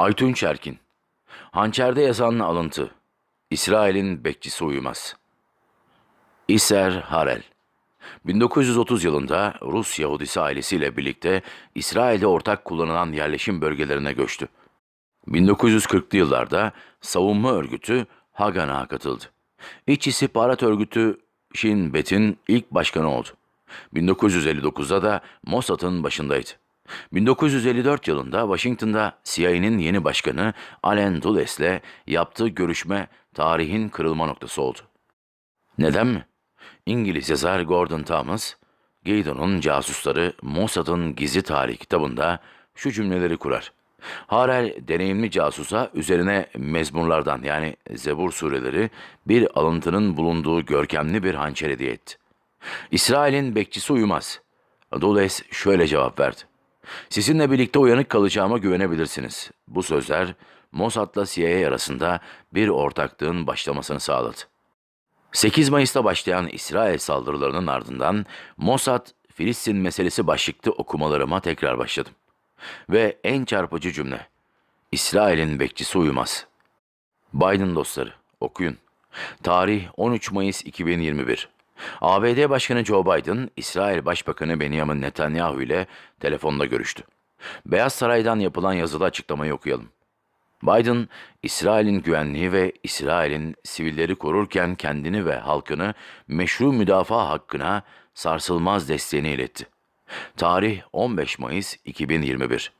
Aytunç Erkin Hançerde yazan alıntı İsrail'in bekçisi uyumaz. İser Harel 1930 yılında Rus Yahudisi ailesiyle birlikte İsrail'de ortak kullanılan yerleşim bölgelerine göçtü. 1940'lı yıllarda savunma örgütü Hagan'a katıldı. İç istihbarat örgütü Shin Bet'in ilk başkanı oldu. 1959'da da Mossad'ın başındaydı. 1954 yılında Washington'da CIA'nin yeni başkanı Allen Dulles'le yaptığı görüşme tarihin kırılma noktası oldu. Neden mi? İngiliz yazar Gordon Thomas, Gaydon'un casusları Mossad'ın gizli tarih kitabında şu cümleleri kurar. Harel deneyimli casusa üzerine mezmurlardan yani Zebur sureleri bir alıntının bulunduğu görkemli bir hançer hediye etti. İsrail'in bekçisi uyumaz. Dulles şöyle cevap verdi. Sizinle birlikte uyanık kalacağıma güvenebilirsiniz. Bu sözler Mossad'la CIA arasında bir ortaklığın başlamasını sağladı. 8 Mayıs'ta başlayan İsrail saldırılarının ardından Mossad, Filistin meselesi başlıklı okumalarıma tekrar başladım. Ve en çarpıcı cümle, İsrail'in bekçisi uyumaz. Biden dostları, okuyun. Tarih 13 Mayıs 2021. ABD Başkanı Joe Biden, İsrail Başbakanı Benjamin Netanyahu ile telefonda görüştü. Beyaz Saray'dan yapılan yazılı açıklamayı okuyalım. Biden, İsrail'in güvenliği ve İsrail'in sivilleri korurken kendini ve halkını meşru müdafaa hakkına sarsılmaz desteğini iletti. Tarih 15 Mayıs 2021.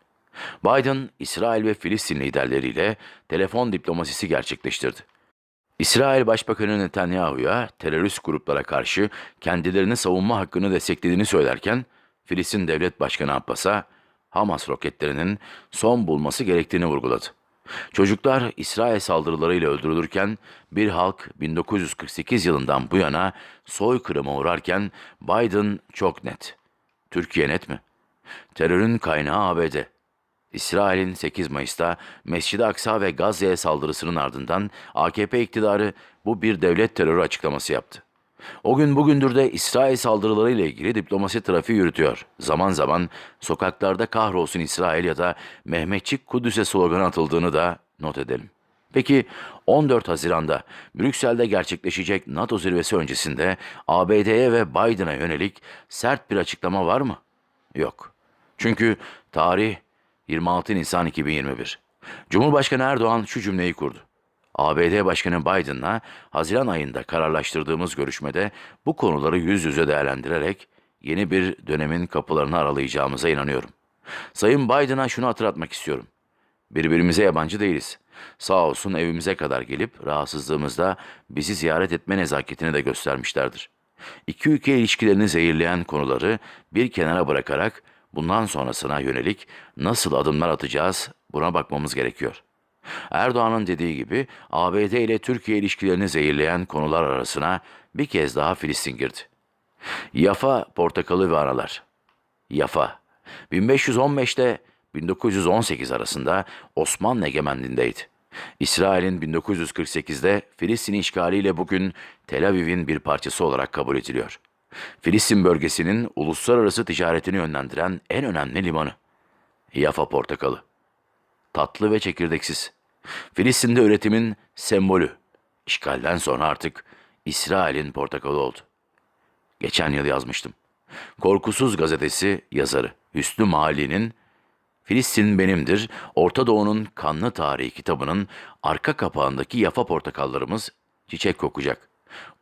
Biden, İsrail ve Filistin liderleriyle telefon diplomasisi gerçekleştirdi. İsrail Başbakanı Netanyahu'ya terörist gruplara karşı kendilerini savunma hakkını desteklediğini söylerken, Filistin Devlet Başkanı Abbas'a Hamas roketlerinin son bulması gerektiğini vurguladı. Çocuklar İsrail saldırılarıyla öldürülürken bir halk 1948 yılından bu yana soykırıma uğrarken Biden çok net. Türkiye net mi? Terörün kaynağı ABD. İsrail'in 8 Mayıs'ta Mescid-i Aksa ve Gazze'ye saldırısının ardından AKP iktidarı bu bir devlet terörü açıklaması yaptı. O gün bugündür de İsrail saldırılarıyla ilgili diplomasi trafiği yürütüyor. Zaman zaman sokaklarda kahrolsun İsrail ya da Mehmetçik Kudüs'e sloganı atıldığını da not edelim. Peki 14 Haziran'da Brüksel'de gerçekleşecek NATO zirvesi öncesinde ABD'ye ve Biden'a yönelik sert bir açıklama var mı? Yok. Çünkü tarih 26 Nisan 2021. Cumhurbaşkanı Erdoğan şu cümleyi kurdu. ABD Başkanı Biden'la Haziran ayında kararlaştırdığımız görüşmede bu konuları yüz yüze değerlendirerek yeni bir dönemin kapılarını aralayacağımıza inanıyorum. Sayın Biden'a şunu hatırlatmak istiyorum. Birbirimize yabancı değiliz. Sağ olsun evimize kadar gelip rahatsızlığımızda bizi ziyaret etme nezaketini de göstermişlerdir. İki ülke ilişkilerini zehirleyen konuları bir kenara bırakarak bundan sonrasına yönelik nasıl adımlar atacağız buna bakmamız gerekiyor.'' Erdoğan'ın dediği gibi ABD ile Türkiye ilişkilerini zehirleyen konular arasına bir kez daha Filistin girdi. Yafa portakalı ve aralar. Yafa 1515'te 1918 arasında Osmanlı egemenliğindeydi. İsrail'in 1948'de Filistin işgaliyle bugün Tel Aviv'in bir parçası olarak kabul ediliyor. Filistin bölgesinin uluslararası ticaretini yönlendiren en önemli limanı. Yafa portakalı tatlı ve çekirdeksiz. Filistin'de üretimin sembolü. İşgalden sonra artık İsrail'in portakalı oldu. Geçen yıl yazmıştım. Korkusuz gazetesi yazarı Hüsnü Mahalli'nin Filistin benimdir, Orta Doğu'nun kanlı tarihi kitabının arka kapağındaki yafa portakallarımız çiçek kokacak.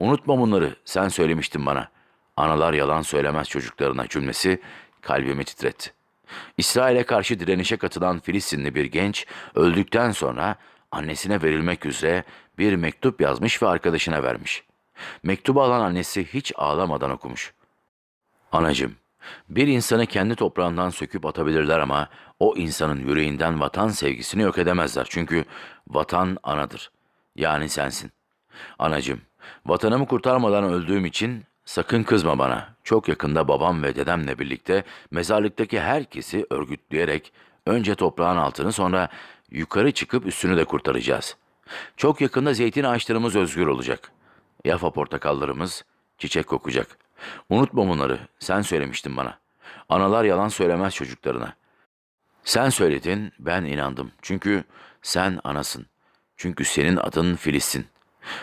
Unutma bunları, sen söylemiştin bana. Analar yalan söylemez çocuklarına cümlesi kalbimi titretti. İsrail'e karşı direnişe katılan Filistinli bir genç öldükten sonra annesine verilmek üzere bir mektup yazmış ve arkadaşına vermiş. Mektubu alan annesi hiç ağlamadan okumuş. Anacım, bir insanı kendi toprağından söküp atabilirler ama o insanın yüreğinden vatan sevgisini yok edemezler. Çünkü vatan anadır. Yani sensin. Anacım, vatanımı kurtarmadan öldüğüm için Sakın kızma bana. Çok yakında babam ve dedemle birlikte mezarlıktaki herkesi örgütleyerek önce toprağın altını sonra yukarı çıkıp üstünü de kurtaracağız. Çok yakında zeytin ağaçlarımız özgür olacak. Yafa portakallarımız çiçek kokacak. Unutma bunları. Sen söylemiştin bana. Analar yalan söylemez çocuklarına. Sen söyledin, ben inandım. Çünkü sen anasın. Çünkü senin adın Filistin.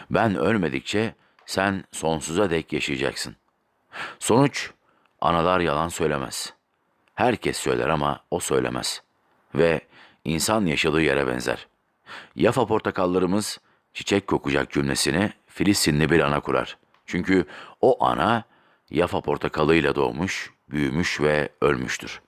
Ben ölmedikçe sen sonsuza dek yaşayacaksın. Sonuç, analar yalan söylemez. Herkes söyler ama o söylemez. Ve insan yaşadığı yere benzer. Yafa portakallarımız çiçek kokacak cümlesini Filistinli bir ana kurar. Çünkü o ana Yafa portakalıyla doğmuş, büyümüş ve ölmüştür.